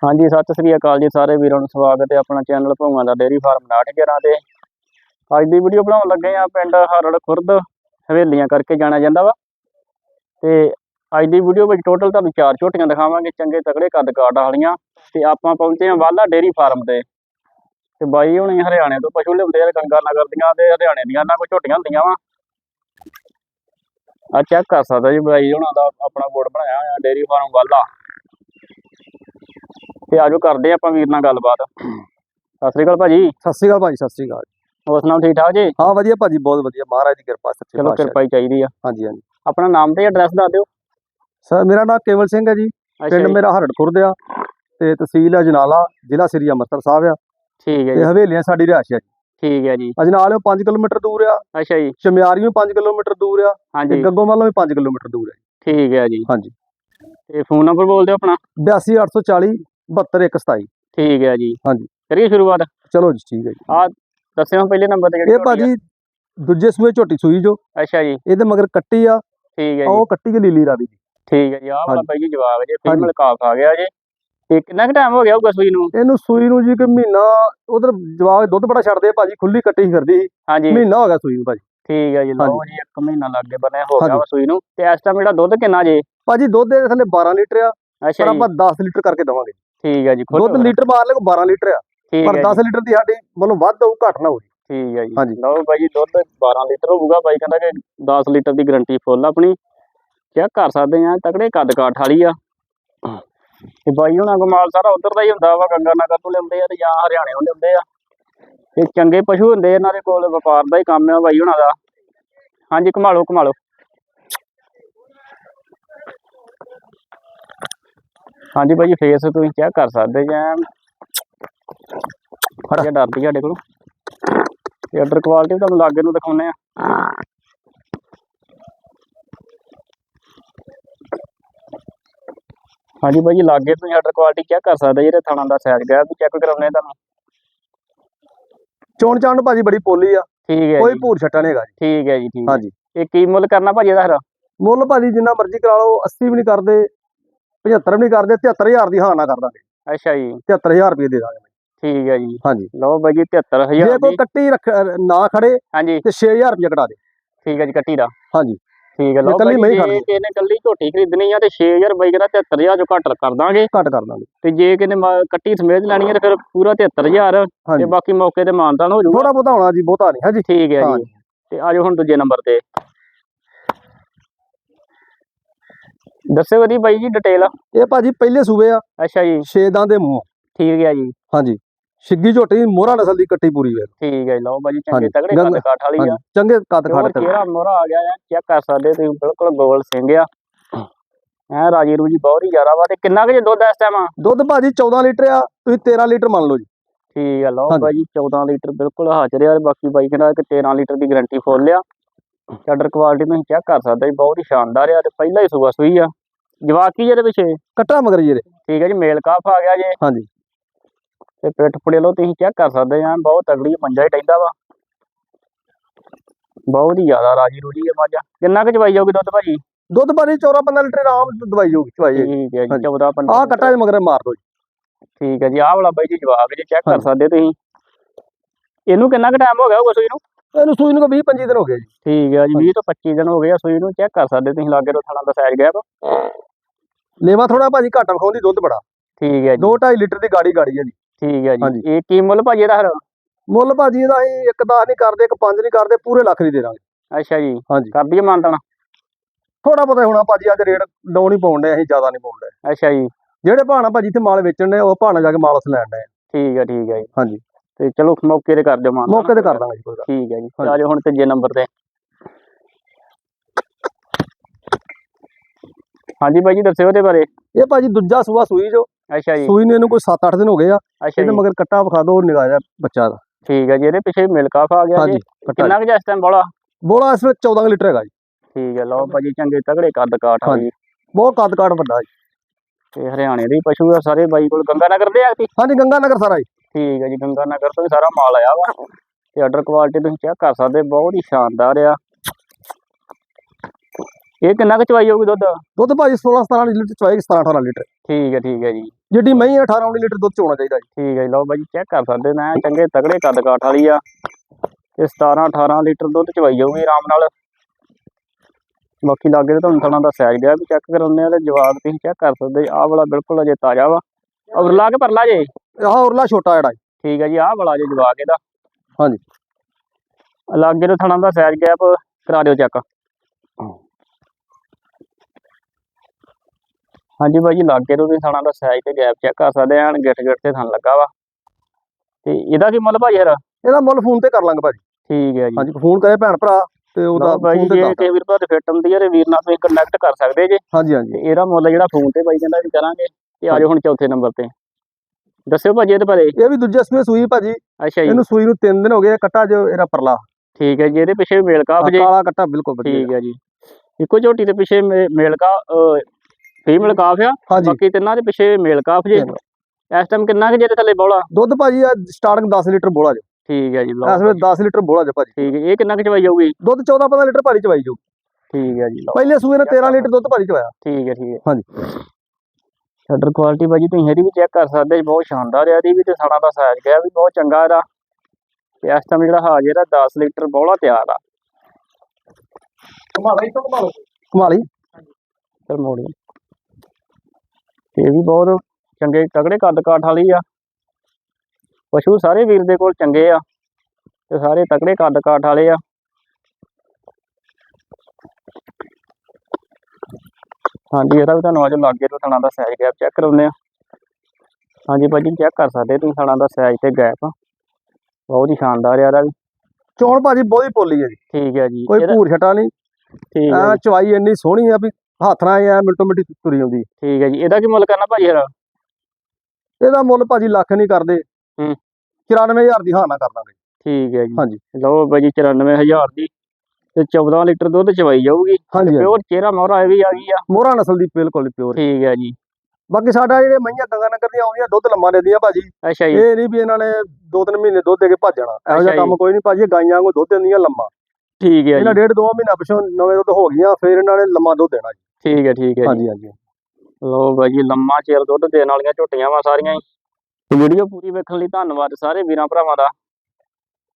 ਹਾਂਜੀ, ਸਤਿ ਸ੍ਰੀ ਅਕਾਲ ਜੀ ਸਾਰੇ ਵੀਰਾਂ ਨੂੰ ਸਵਾਗਤ ਹੈ ਆਪਣਾ ਚੈਨਲ ਭੂਆ ਦਾ ਡੇਅਰੀ ਫਾਰਮ 911 ਤੇ। ਅੱਜ ਦੀ ਵੀਡੀਓ ਬਣਾਉਣ ਲੱਗੇ ਆ ਪਿੰਡ ਹਰੜ ਖੁਰਦ, ਹਵੇਲੀਆਂ ਕਰਕੇ ਜਾਣਾ ਜਾਂਦਾ ਵਾ। ਤੇ ਅੱਜ ਦੀ ਵੀਡੀਓ ਵਿੱਚ ਟੋਟਲ ਤੁਹਾਨੂੰ ਚਾਰ ਝੋਟੀਆਂ ਦਿਖਾਵਾਂਗੇ, ਚੰਗੇ ਤਕੜੇ ਕੱਦ ਕਾਟ ਵਾਲੀਆਂ। ਤੇ ਆਪਾਂ ਪਹੁੰਚੇ ਆ ਵਾਲਾ ਡੇਅਰੀ ਫਾਰਮ ਤੇ। ਤੇ ਬਾਈ ਹੁਣੀ ਹਰਿਆਣੇ ਤੋਂ ਪਸ਼ੂ ਲਿਆਉਂਦੇ ਆ, ਗੰਗਾ ਨਗਰ ਦੀਆਂ ਤੇ ਹਰਿਆਣੇ ਦੀਆਂ ਨਾ ਕੋਈ ਝੋਟੀਆਂ ਹੁੰਦੀਆਂ ਵਾ। ਆ ਚੈੱਕ ਕਰ ਸਕਦਾ ਜੀ ਬਾਈ ਹੁਣਾਂ ਦਾ ਆਪਣਾ ਬੋਰਡ ਬਣਾਇਆ ਹੋਇਆ ਡੇਅਰੀ ਫਾਰਮ ਵਾਲਾ। ਤੇ ਆਜੋ ਕਰਦੇ ਆ ਆਪਾਂ ਵੀਰ ਨਾਲ ਗੱਲਬਾਤ। ਸਤਿ ਸ੍ਰੀ ਅਕਾਲ ਭਾਜੀ। ਸਤਿ ਸ਼੍ਰੀ ਅਕਾਲ ਭਾਜੀ ਸਤਿ ਸ਼੍ਰੀ ਅਕਾਲ। ਹੋਰ ਸੁਣਾਓ ਠੀਕ ਠਾਕ ਜੀ? ਹਾਂ ਵਧੀਆ ਭਾਜੀ ਬਹੁਤ ਵਧੀਆ। ਮਹਾਰਾਜ ਦੀ ਕਿਰਪਾ ਸੱਚੇ ਚਲੋ ਕਿਰਪਾ ਹੀ ਚਾਹੀਦੀ ਆ। ਹਾਂਜੀ ਹਾਂਜੀ। ਆਪਣਾ ਨਾਮ ਤੇ ਐਡਰੈਸ ਦੱਸ ਦਿਓ। ਸਰ ਮੇਰਾ ਨਾਮ ਕੇਵਲ ਸਿੰਘ ਹੈ ਜੀ। ਪਿੰਡ ਮੇਰਾ ਹਰੜ ਖੁਰਦ ਆ। ਤੇ ਤਹਿਸੀਲ ਹੈ ਜਨਾਲਾ ਜ਼ਿਲ੍ਹਾ ਸ੍ਰੀ ਅੰਮ੍ਰਿਤਸਰ ਸਾਹਿਬ ਆ। ਠੀਕ ਹੈ ਤੇ ਜੀ। ਹਵੇਲੀਆਂ ਸਾਡੀ ਰਿਹਾਇਸ਼ ਹੈ ਜੀ। ਠੀਕ ਹੈ ਜੀ। ਅਜਨਾਲੇ 5 ਕਿਲੋਮੀਟਰ ਦੂਰ ਆ। ਅੱਛਾ ਜੀ। ਚਮਿਆਰੀਓਂ 5 ਕਿਲੋਮੀਟਰ ਦੂਰ ਆ। ਤੇ ਗੱਗੋਮੱਲੋਂ ਵੀ 5 ਕਿਲੋਮੀਟਰ ਦੂਰ ਹੈ ਠੀਕ ਹੈ ਜੀ। ਹਾਂਜੀ। ਤੇ ਫੋਨ ਨੰਬਰ ਬੋਲ ਦਿਓ ਆਪਣਾ। 82840 72127 ਠੀਕ ਹੈ ਜੀ। ਹਾਂਜੀ। ਕਰੀਏ ਸ਼ੁਰੂਆਤ? ਚਲੋ ਜੀ ਠੀਕ ਹੈ ਜੀ। ਦੱਸਿਓ ਪਹਿਲੇ ਨੰਬਰ ਤੇ ਜਿਹੜੀ ਇਹ ਝੋਟੀ ਆ। ਭਾਜੀ ਦੂਜੇ ਸੂਏ ਝੋਟੀ ਸੂਈ ਜੋ। ਅੱਛਾ ਜੀ। ਇਹਦੇ ਮਗਰ ਕੱਟੀ ਆ। ਠੀਕ ਹੈ ਜੀ। ਉਹ ਕੱਟੀ ਚ ਲੀਲੀ ਰਾਵੀ ਦੀ। ਠੀਕ ਹੈ ਜੀ। ਆਹ ਵਾਲਾ ਹਾਂਜੀ। ਭਾਈ ਜੀ ਜਵਾਬ ਜੇ ਹਾਂਜੀ। ਫੀਮੇਲ ਕਾਫ ਆ ਗਿਆ ਜੀ। ਤੇ ਕਿੰਨਾ ਕੁ ਟਾਈਮ ਹੋ ਗਿਆ ਹੋਊਗਾ ਸੂਈ ਨੂੰ? ਇਹਨੂੰ ਸੂਈ ਨੂੰ ਜੀ ਕਿ ਮਹੀਨਾ ਉਧਰ ਜਵਾਬ ਦੁੱਧ ਬੜਾ ਛੱਡਦੇ ਆ ਭਾਜੀ ਖੁੱਲੀ ਕੱਟੀ ਸੀ ਫਿਰਦੀ ਸੀ। ਹਾਂਜੀ। ਮਹੀਨਾ ਹੋ ਗਿਆ ਸੂਈ ਨੂੰ ਭਾਜੀ ਠੀਕ ਹੈ ਜੀ ਲਓ। ਜੀ ਇੱਕ ਮਹੀਨਾ ਲੱਗੇ ਬਨੇ ਹੋ ਗਿਆ ਹਾਂਜੀ। ਵਾ ਸੂਈ ਨੂੰ। ਤੇ ਇਸ ਟਾਈਮ ਜਿਹੜਾ ਦੁੱਧ ਕਿੰਨਾ ਜੇ? ਭਾਜੀ ਦੁੱਧ ਦੇ ਥੱਲੇ 12 ਲੀਟਰ ਆ। ਅੱਛਾ ਪਰ ਜੀ। ਆਪਾਂ 10 ਲੀਟਰ ਕਰਕੇ ਦਵਾਂਗੇ। ਠੀਕ ਹੈ ਜੀ ਦੁੱਧ ਲੀਟਰ ਮਾਰ ਲੈ ਕੋ 12 ਲੀਟਰ ਆ। ਪਰ ਹੈ 10 ਲੀਟਰ ਦੀ ਸਾਡੀ ਮਤਲਬ ਵੱਧ ਹੋਊ ਘੱਟ ਨਾ ਹੋਊ। ਠੀਕ ਹੈ ਜੀ। ਲਓ ਬਾਈ ਦੁੱਧ 12 ਲੀਟਰ ਹੋਊਗਾ ਬਾਈ ਕਹਿੰਦਾ ਕਿ 10 ਲੀਟਰ ਦੀ ਗਾਰੰਟੀ ਫੁੱਲ ਆਪਣੀ। ਚੈੱਕ ਕਰ ਸਕਦੇ ਆ ਤਕੜੇ ਕੱਦ ਕਾਠ ਵਾਲੀ ਆ। ਤੇ ਬਾਈ ਹੁਣਾਂ ਕੋਲ ਮਾਲ ਸਾਰਾ ਉਧਰ ਦਾ ਹੀ ਹੁੰਦਾ ਵਾ ਗੰਗਾ ਨਗਰ ਤੋਂ ਲਿਆਉਂਦੇ ਆ ਤੇ ਜਾਂ ਹਰਿਆਣੇ ਤੋਂ ਲਿਆਉਂਦੇ ਆ। ਤੇ ਚੰਗੇ ਪਸ਼ੂ ਹੁੰਦੇ ਆ ਇਹਨਾਂ ਦੇ ਕੋਲ ਵਪਾਰ ਦਾ ਹੀ ਕੰਮ ਆ ਬਾਈ ਹੁਣਾਂ ਦਾ। ਹਾਂਜੀ ਘੁਮਾਲੋ ਘੁਮਾਲੋ ਹਾਂਜੀ ਜੀ ਫੇਸ ਤੁਸੀਂ ਚੈੱਕ ਕਰ ਸਕਦੇ ਜੇ। ਫੜਾ। ਡਰਦੀ ਸਾਡੇ ਕੋਲ। ਤੇ ਆਰਡਰ ਕੁਆਲਿਟੀ ਤੁਹਾਨੂੰ ਲਾਗੇ ਨੂੰ ਦਿਖਾਉਨੇ ਆ। ਹਾਂਜੀ ਜੀ ਲਾਗੇ ਤੁਸੀਂ ਆਰਡਰ ਕੁਆਲਿਟੀ ਚੈੱਕ ਕਰ ਸਕਦੇ ਜਿਹੜੇ ਥਾਣਾ ਦਾ ਸਾਈਜ਼ ਗਿਆ ਵੀ ਚੈੱਕ ਕਰਾਉਨੇ ਤੁਹਾਨੂੰ। ਚੋਣ ਚਾਣ ਭਾਜੀ ਬੜੀ ਪੋਲੀ ਆ। ਠੀਕ ਹੈ ਕੋਈ ਭੂਰ ਛੱਟਾ ਨਹੀਂ ਹੈਗਾ ਜੀ। ਠੀਕ ਹੈ ਜੀ ਠੀਕ ਹੈ। ਹਾਂਜੀ। ਇਹ ਕੀ ਮੁੱਲ ਕਰਨਾ ਭਾਜੀ ਇਹਦਾ ਫਿਰ? ਮੁੱਲ ਭਾਜੀ ਜਿੰਨਾ ਮਰਜ਼ੀ ਕਰਾ ਲਓ 80 ਵੀ ਨਹੀਂ ਕਰਦੇ। 75 ਵੀ ਨਹੀਂ ਕਰਦੇ 73000 ਦੀ ਹਾਂ ਨਾ ਕਰ ਦਾਂਗੇ। ਅੱਛਾ ਜੀ। 73000 ਰੁਪਏ ਦੇ ਦਾਂਗੇ ਠੀਕ ਹੈ ਜੀ। ਹਾਂਜੀ। ਲਓ ਬਾਈ ਜੀ 73000 ਜੇ ਕੋਈ ਦੀ। ਕੱਟੀ ਰੱਖ ਨਾ ਖੜੇ ਹਾਂਜੀ। ਤੇ 6000 ਰੁਪਏ ਕਢਾ ਦੇ। ਠੀਕ ਹੈ ਜੀ ਕੱਟੀ ਦਾ। ਹਾਂਜੀ। ਠੀਕ ਹੈ ਲਓ ਇਕੱਲੀ ਬਾਈ ਮਹੀਂ ਜੇ ਖੜਨੀ। ਕੱਲੀ ਝੋਟੀ ਖਰੀਦਣੀ ਆ ਤੇ 6000 ਬਾਈ ਕਹਿੰਦਾ 73000 ਜੋ ਘੱਟ ਕਰ ਦਾਂਗੇ। ਘੱਟ ਕਰ ਦਾਂਗੇ। ਤੇ ਜੇ ਕਿਨੇ ਕੱਟੀ ਸਮੇਤ ਲੈਣੀ ਹੈ ਤੇ ਫਿਰ ਪੂਰਾ 73000 ਤੇ ਹਾਂਜੀ। ਬਾਕੀ ਮੌਕੇ ਤੇ ਮਾਨਤਾਨ ਹੋ ਜਾਊਗਾ। ਥੋੜਾ ਬਹੁਤਾ ਹੋਣਾ ਜੀ ਬਹੁਤਾ ਨਹੀਂ। ਹਾਂਜੀ। ਠੀਕ ਹੈ ਹਾਂ ਜੀ ਤੇ ਆਜੋ ਹੁਣ ਦੂਜੇ ਨੰਬਰ ਤੇ। ਦੱਸਿਓ ਉਹਦੀ ਬਾਈ ਜੀ ਡਿਟੇਲ ਇਹ ਭਾਜੀ ਪਹਿਲੇ ਸੂਬੇ ਆ। ਅੱਛਾ ਜੀ। ਛੇਦਾਂ ਦੇ ਮੂੰਹ। ਠੀਕ ਹੈ ਜੀ। ਹਾਂਜੀ। ਛਿੱਗੀ ਝੋਟੀ ਮੋਹਰਾ ਨਸਲ ਦੀ ਕੱਟੀ ਪੂਰੀ ਵੇ ਠੀਕ ਹੈ ਲਓ ਬਾਈ ਜੀ ਚੰਗੇ ਤਗੜੇ ਕੱਦ ਕਾਠ ਵਾਲੀ ਆ। ਚੰਗੇ ਕੱਦ ਖੜ ਤੇ। ਕਿਹੜਾ ਮੋਹਰਾ ਆ ਗਿਆ ਆ ਚੈੱਕ ਕਰ ਸਕਦੇ ਤੁਸੀਂ ਬਿਲਕੁਲ ਗੋਲ ਸਿੰਘ ਆ। ਐ ਰਾਜੀ ਰੂਜੀ ਬਹੁਤ ਹੀ ਜ਼ਿਆਦਾ ਵਾ। ਤੇ ਕਿੰਨਾ ਕੁ ਜੇ ਦੁੱਧ ਇਸ ਟਾਈਮ ਦੁੱਧ ਭਾਜੀ 14 ਲੀਟਰ ਆ ਤੁਸੀਂ 13 ਲੀਟਰ ਮੰਨ ਲਓ ਜੀ। ਠੀਕ ਹੈ ਲਓ ਹਾਂਜੀ। ਬਾਈ ਜੀ 14 ਲੀਟਰ ਬਿਲਕੁਲ ਹਾਜ਼ਰ ਆ। ਬਾਕੀ ਬਾਈ ਕਹਿੰਦਾ ਕਿ 13 ਲੀਟਰ ਦੀ ਗਾਰੰਟੀ ਫੁੱਲ ਆ। ਚਾਰਡਰ ਕੁਆਲਿਟੀ ਤੁਸੀਂ ਚੈੱਕ ਕਰ ਸਕਦੇ ਬਹੁਤ ਹੀ ਸ਼ਾਨਦਾਰ ਆ। ਤੇ ਪਹਿਲਾ ਹੀ ਸੂਆ ਸੂਈ ਆ। ਜਵਾਕੀ ਜਿਹਦੇ ਪਿੱਛੇ? ਕੱਟਾ ਮਗਰ ਜੀ ਇਹਦੇ ਠੀਕ ਹੈ ਜੀ ਮੇਲ ਕਾਫ ਆ ਗਿਆ ਜੇ। ਹਾਂਜੀ। ਤੇ ਪਿੱਠ ਪੁੜੇ ਲੋ ਤੁਸੀਂ ਚੈੱਕ ਕਰ ਸਕਦੇ ਆ ਬਹੁਤ ਤਗੜੀ ਮੰਜਾ ਹੀ ਟੈਂਦਾ ਵਾ। ਬਹੁਤ ਹੀ ਜ਼ਿਆਦਾ ਰਾਜੀ ਰੂਜੀ ਹੈ ਮੱਝ। ਕਿੰਨਾ ਕੁ ਚਵਾਈ ਜਾਊਗੀ ਦੁੱਧ ਭਾਜੀ? ਦੁੱਧ ਭਾਜੀ 14 15 ਲੀਟਰ ਆਰਾਮ ਦਵਾਈ ਜਾਊਗੀ ਚਵਾਈ ਠੀਕ ਹੈ ਜੀ ਹਾਂਜੀ। 14 15 ਆਹ ਕੱਟਾ ਜੇ ਮਗਰ ਮਾਰ ਦੋ ਜੀ। ਠੀਕ ਹੈ ਜੀ ਆਹ ਵਾਲਾ ਬਾਈ ਜੀ ਜਵਾਬ ਜੀ ਚੈੱਕ ਕਰ। ਸਕਦੇ ਤੁਸੀਂ। ਇਹਨੂੰ ਕਿੰਨਾ ਕੁ ਟਾਈਮ ਹੋ ਗਿਆ ਹੋਊਗਾ ਸੂਈ ਨੂੰ? ਇਹਨੂੰ ਸੂਈ ਨੂੰ 20 25 ਦਿਨ ਹੋ ਗਏ ਜੀ। ਠੀਕ ਹੈ ਜੀ 20 ਤੋਂ 25 ਦਿਨ ਹੋ ਗਏ ਆ ਸੂਈ ਨੂੰ। ਚੈੱਕ ਕਰ ਸਕਦੇ ਤੁਸੀਂ ਲਾਗੇ ਤੋਂ ਥਣਾ ਦਾ ਸਾਈਜ਼ ਗਿਆ ਲੇਵਾ ਥੋੜਾ ਭਾਜੀ ਘੱਟ ਵਿਖਾਉਂਦੀ ਦੁੱਧ ਬੜਾ। ਠੀਕ ਹੈ ਜੀ। 2 2.5 ਲੀਟਰ ਦੀ ਗਾੜੀ ਗਾੜੀ ਹੈ ਜੀ। ਠੀਕ ਹੈ। ਜੀ। ਇਹ ਕੀ ਮੁੱਲ ਭਾਜੀ ਇਹਦਾ? ਫਿਰ ਮੁੱਲ ਭਾਜੀ ਇਹਦਾ ਅਸੀਂ ਇੱਕ 10 ਨਹੀਂ ਕਰਦੇ ਇੱਕ 5 ਨਹੀਂ ਕਰਦੇ ਪੂਰੇ ਲੱਖ ਦੀ ਦੇ ਦਾਂਗੇ। ਅੱਛਾ ਜੀ। ਹਾਂਜੀ। ਕਰ ਦਈਏ ਮਾਨਤਾਣਾ ਥੋੜਾ ਬਹੁਤਾ ਹੋਣਾ ਭਾਜੀ ਅੱਜ ਰੇਟ ਡਾਊਨ ਹੀ ਪਾਉਣ ਡਏ ਅਸੀਂ ਜ਼ਿਆਦਾ ਨਹੀਂ ਪਾਉਣ ਅੱਛਾ ਜੀ। ਜਿਹੜੇ ਭਾਣਾ ਭਾਜੀ ਇੱਥੇ ਮਾਲ ਵੇਚਣ ਨੇ ਉਹ ਭਾਣਾ ਜਾ ਕੇ ਮਾਲ ਉਸ ਲੈਣ ਡਏ ਠੀਕ ਹੈ ਠੀਕ ਹੈ ਜੀ। ਹਾਂਜੀ। ਤੇ ਚਲੋ ਮੌਕੇ ਤੇ ਕਰ ਦਿਓ ਮਾਨਤਾਨ। ਮੌਕੇ ਤੇ ਕਰ ਦਾਂਗੇ ਜੀ ਠੀਕ ਹੈ ਜੀ। ਆ ਜਾਓ ਹੁਣ ਤੀਜੇ ਨੰਬਰ ਤੇ। ਹਾਂਜੀ ਬਾਈ ਜੀ ਦੱਸਿਓ ਉਹਦੇ ਬਾਰੇ। ਇਹ ਭਾਜੀ ਦੂਜਾ ਸੂਆ ਸੂਈ ਜੋ। ਅੱਛਾ ਜੀ। ਸੂਈ ਨੂੰ ਇਹਨੂੰ ਕੋਈ 7-8 ਦਿਨ ਹੋ ਗਏ ਆ। ਇਹਦੇ ਮਗਰ ਕੱਟਾ ਵਿਖਾ ਦੋ ਨਿਗਾਹ ਜਾ ਬੱਚਾ ਦਾ। ਠੀਕ ਹੈ ਜੀ ਇਹਦੇ ਪਿੱਛੇ ਮਿਲਕਾਫ ਆ ਗਿਆ ਜੀ। ਕਿੰਨਾ ਕੁ ਇਸ ਟਾਈਮ ਬੋਲਾ? ਬੋਲਾ ਇਸ ਵੇਲੇ 14 ਲੀਟਰ ਹੈਗਾ ਜੀ। ਠੀਕ ਹੈ ਲਓ ਭਾਜੀ ਚੰਗੇ ਤਗੜੇ ਕੱਦ ਕਾਠ ਆ। ਜੀ। ਬਹੁਤ ਕੱਦ ਕਾਠ ਵੱਡਾ ਜੀ। ਤੇ ਹਰਿਆਣੇ ਦੇ ਪਸ਼ੂ ਆ ਸਾਰੇ ਬਾਈ ਕੋਲ। ਗੰਗਾ ਨਗਰ ਦੇ ਆ ਹਾਂਜੀ ਗੰਗਾ ਨਗਰ ਸਾਰਾ ਜੀ। ਠੀਕ ਹੈ ਜੀ ਗੰਗਾ ਨਗਰ ਤੋਂ ਸਾਰਾ ਮਾਲ ਆਇਆ ਵਾ। ਤੇ ਆਰਡਰ ਕੁਆਲਿਟੀ ਤੁਸੀਂ ਚੈੱਕ ਕਰ ਸਕਦੇ ਬਹੁਤ ਹੀ ਸ਼ਾਨਦਾਰ ਆ। ਇਹ ਕਿੰਨਾ ਕੁ ਚਵਾਈ ਹੋਊਗੀ ਦੁੱਧ? ਦੁੱਧ ਭਾਜੀ 16 17 ਲੀਟਰ ਚਵਾਏਗੀ 17 18 ਲੀਟਰ। ਠੀਕ ਹੈ ਠੀਕ ਹੈ ਜੀ। ਜਿੱਡੀ ਮਹੀਂ 18 19 ਲੀਟਰ ਦੁੱਧ ਚੋਣਾ ਚਾਹੀਦਾ ਜੀ। ਠੀਕ ਹੈ ਜੀ ਲਓ ਬਾਈ ਚੈੱਕ ਕਰ ਸਕਦੇ ਨਾ ਚੰਗੇ ਤਗੜੇ ਕੱਦ ਕਾਠ ਵਾਲੀ ਆ। ਤੇ 17 18 ਲੀਟਰ ਦੁੱਧ ਚਵਾਈ ਜਾਊਗੀ ਆਰਾਮ ਨਾਲ। ਬਾਕੀ ਲਾਗੇ ਤੇ ਤੁਹਾਨੂੰ ਥਣਾ ਦਾ ਸਾਈਜ਼ ਗਿਆ ਵੀ ਚੈੱਕ ਕਰਾਉਂਦੇ ਆ ਤੇ ਜਵਾਬ ਤੁਸੀਂ ਚੈੱਕ ਕਰ ਸਕਦੇ ਆਹ ਵਾਲਾ ਬਿਲਕੁਲ ਅਜੇ ਤਾਜ਼ਾ ਵਾ। ਔਰ ਲਾ ਕੇ ਪਰਲਾ ਜੇ? ਆਹ ਉਰਲਾ ਛੋਟਾ ਜਿਹੜਾ। ਠੀਕ ਹੈ ਜੀ ਆਹ ਵਾਲਾ ਜੇ ਜਵਾਕ ਇਹਦਾ। ਹਾਂਜੀ। ਲਾਗੇ ਤੋਂ ਥਣਾ ਦਾ ਸਾਈਜ਼ ਗੈਪ ਕਰਾ ਦਿਓ ਚੈੱਕ ਹਾਂਜੀ ਬਾਈ ਜੀ ਲਾਗੇ ਤੋਂ ਤੁਸੀਂ ਥਣਾ ਦਾ ਸਾਈਜ਼ ਤੇ ਗੈਪ ਚੈੱਕ ਕਰ ਸਕਦੇ ਆਂ ਗਿੱਟ ਗਿੱਟ ਤੇ ਥਣ ਲੱਗਾ ਵਾ। ਤੇ ਇਹਦਾ ਕੀ ਮੁੱਲ ਭਾਜੀ ਯਾਰ ਇਹਦਾ ਮੁੱਲ ਫੋਨ ਤੇ ਕਰ ਲਾਂਗੇ ਭਾਜੀ। ਠੀਕ ਹੈ ਜੀ। ਹਾਂਜੀ ਫੋਨ ਕਰੇ ਭੈਣ ਭਰਾ ਤੇ ਉਹਦਾ ਫੋਨ ਤੇ ਜੇ ਵੀਰ ਭਰਾ ਫਿੱਟ ਹੁੰਦੀ ਹੈ ਤੇ ਵੀਰ ਨਾਲ ਤੁਸੀਂ ਕੰਟੈਕਟ ਕਰ ਸਕਦੇ ਜੇ। ਹਾਂਜੀ ਹਾਂਜੀ। ਤੇ ਇਹਦਾ ਮੁੱਲ ਜਿਹੜਾ ਫੋਨ ਤੇ ਬਾਈ ਕਹਿੰਦਾ ਵੀ ਕਰਾਂਗੇ ਤੇ ਆਜੋ ਹੁਣ ਚੌਥੇ ਨੰਬਰ ਤੇ। ਦੱਸਿਓ ਭਾਜੀ ਇਹਦੇ ਬਾਰੇ। ਇਹ ਵੀ ਦੂਜੇ ਸਮੇਂ ਸੂਈ ਭਾਜੀ। ਅੱਛਾ ਜੀ। ਇਹਨੂੰ ਸੂਈ ਨੂੰ 3 ਦਿਨ ਹੋ ਗਏ ਕੱਟਾ ਜੋ ਇਹਦਾ ਪਰਲਾ। ਠੀਕ ਹੈ ਜੀ ਇਹਦੇ ਪਿੱਛੇ ਮੇਲ ਕਾਫ ਜੇ ਕਾਲਾ ਕੱਟਾ ਬਿਲਕੁਲ ਠੀਕ ਹੈ ਜੀ। ਇੱਕੋ ਝੋਟੀ ਦੇ ਪਿੱਛੇ ਮੇਲ ਕਾ ਫੀਮੇਲ ਕਾਫ ਆ? ਹਾਂਜੀ। ਬਾਕੀ ਤਿੰਨਾਂ ਦੇ ਪਿੱਛੇ ਮੇਲ ਕਾਫ ਜੇ। ਇਸ ਟਾਈਮ ਕਿੰਨਾ ਕਿ ਜਿਹਦੇ ਥੱਲੇ ਬੋਲਾ? ਦੁੱਧ ਭਾਜੀ ਆ ਸਟਾਰਟਿੰਗ 10 ਲੀਟਰ ਬੋਲਾ ਜੋ। ਠੀਕ ਹੈ ਜੀ ਲਓ ਇਸ ਵੇਲੇ 10 ਲੀਟਰ ਬੋਲਾ ਜੋ ਭਾਜੀ। ਠੀਕ ਹੈ ਇਹ ਕਿੰਨਾ ਕਿ ਚਵਾਈ ਜਾਊਗੀ? ਦੁੱਧ 14 15 ਲੀਟਰ ਭਾਰੀ ਚਵਾਈ ਜੋ ਠੀਕ ਹੈ ਜੀ ਲਓ। ਪਹਿਲੇ ਸੂਏ ਨੇ 13 ਲੀਟਰ ਦੁੱਧ ਭਾਰੀ ਚਵਾਇਆ। ਠੀਕ ਹੈ ਠੀਕ ਹੈ। ਹਾਂਜੀ। ਸ਼ਟਰ ਕੁਆਲਿਟੀ ਭਾਜੀ ਤੁਸੀਂ ਇਹਦੀ ਵੀ ਚੈੱਕ ਕਰ ਸਕਦੇ ਜੀ ਬਹੁਤ ਸ਼ਾਨਦਾਰ ਹੈ ਇਹਦੀ ਵੀ ਤੇ ਸਾਣਾ ਦਾ ਸਾਈਜ਼ ਗਿਆ ਵੀ ਬਹੁਤ ਚੰਗਾ ਇਹਦਾ। ਤੇ ਇਸ ਟਾਈਮ ਜਿਹੜਾ ਹਾਜ਼ਰ ਹੈ 10 ਲੀਟਰ ਬੋਲਾ ਤਿਆਰ ਆ। ਕਮਾਲਾ ਹੀ ਤੋਂ ਕਮਾਲਾ ਕਮਾਲੀ ਫਿਰ ਮੋੜੀ ਇਹ ਵੀ ਬਹੁਤ ਚੰਗੇ ਤਗੜੇ ਕੱਦ ਕਾਠ ਵਾਲੀ ਆ। ਪਸ਼ੂ ਸਾਰੇ ਵੀਰ ਦੇ ਕੋਲ ਚੰਗੇ ਆ ਤੇ ਸਾਰੇ ਤਗੜੇ ਕੱਦ ਕਾਠ ਵਾਲੇ ਆ। ਹਾਂਜੀ ਇਹਦਾ ਵੀ ਤੁਹਾਨੂੰ ਅੱਜ ਲਾਗੇ ਤੋਂ ਥਣਾ ਦਾ ਸਾਈਜ਼ ਗੈਪ ਚੈੱਕ ਕਰਾਉਂਦੇ ਆ ਹਾਂਜੀ ਭਾਜੀ ਚੈੱਕ ਕਰ ਸਕਦੇ ਤੁਸੀਂ ਥਣਾ ਦਾ ਸਾਈਜ਼ ਤੇ ਗੈਪ ਬਹੁਤ ਹੀ ਸ਼ਾਨਦਾਰ ਆ ਇਹਦਾ ਵੀ। ਚੋਣ ਭਾਜੀ ਬਹੁਤੀ ਪੋਲੀ ਹੈ ਜੀ। ਠੀਕ ਹੈ ਜੀ। ਕੋਈ ਭੂਰ ਛਟਾ ਨਹੀਂ। ਠੀਕ ਹੈ ਚਵਾਈ ਇੰਨੀ ਸੋਹਣੀ ਆ ਵੀ ਹੱਥ ਨਾਲ ਐ ਮਿੰਟੋ ਮਿੰਟੀ ਤੁਰੀ ਆਉਂਦੀ ਠੀਕ ਹੈ ਜੀ ਇਹਦਾ ਕੀ ਮੁੱਲ ਕਰਨਾ ਭਾਜੀ ਫਿਰ? ਇਹਦਾ ਮੁੱਲ ਭਾਜੀ ਲੱਖ ਨਹੀਂ ਕਰਦੇ। ਹੂੰ। 94000 ਦੀ ਹਾਂ ਨਾ ਕਰ ਦਾਂਗੇ। ਠੀਕ ਹੈ ਜੀ। ਹਾਂਜੀ। ਲਓ ਬਾਈ ਜੀ 94000 ਦੀ। ਤੇ 14 ਲੀਟਰ ਦੁੱਧ ਚਵਾਈ ਜਾਊਗੀ। ਹਾਂਜੀ ਪਿਓਰ ਚਿਹਰਾ ਮੋਹਰਾ ਇਹ ਵੀ ਆ ਗਈ ਆ। ਮੋਹਰਾ ਨਸਲ ਦੀ ਬਿਲਕੁਲ ਪਿਓਰ ਠੀਕ ਹੈ ਜੀ। ਬਾਕੀ ਸਾਡਾ ਜਿਹੜੇ ਮਈਆਂ ਗੰਗਾ ਨਗਰ ਦੀਆਂ ਆਉਂਦੀਆਂ ਦੁੱਧ ਲੰਮਾ ਦੇਦੀਆਂ ਭਾਜੀ। ਅੱਛਾ ਜੀ। ਇਹ ਨਹੀਂ ਵੀ ਇਹਨਾਂ ਨੇ ਦੋ ਤਿੰਨ ਮਹੀਨੇ ਦੁੱਧ ਦੇ ਕੇ ਭੱਜ ਜਾਣਾ। ਇਹੋ ਜਿਹਾ ਕੰਮ ਕੋਈ ਨਹੀਂ ਭਾਜੀ ਗਾਈਆਂ ਵਾਂਗੂ ਦੁੱਧ ਦਿੰਦੀਆਂ ਲੰਮਾ। ਠੀਕ ਹੈ ਇਹਨਾਂ ਡੇਢ ਦੋ ਮਹੀਨਾ ਪਿਛੋਂ ਨਵੇਂ ਦੁੱਧ ਹੋ ਗਈਆਂ ਫਿਰ ਇਹਨਾਂ ਨੇ ਲੰਮਾ ਦੁੱਧ ਦੇਣਾ ਜੀ। ਠੀਕ ਹੈ ਠੀਕ ਹੈ ਹਾਂਜੀ ਹਾਂਜੀ। ਲਓ ਬਾਈ ਜੀ ਲੰਮਾ ਚਿਰ ਦੁੱਧ ਦੇਣ ਵਾਲੀਆਂ ਝੋਟੀਆਂ ਵਾ ਸਾਰੀਆਂ ਹੀ। ਵੀਡੀਓ ਪੂਰੀ ਵੇਖਣ ਲਈ ਧੰਨਵਾਦ ਸਾਰੇ ਵੀਰਾਂ ਭਰਾਵਾਂ ਦਾ।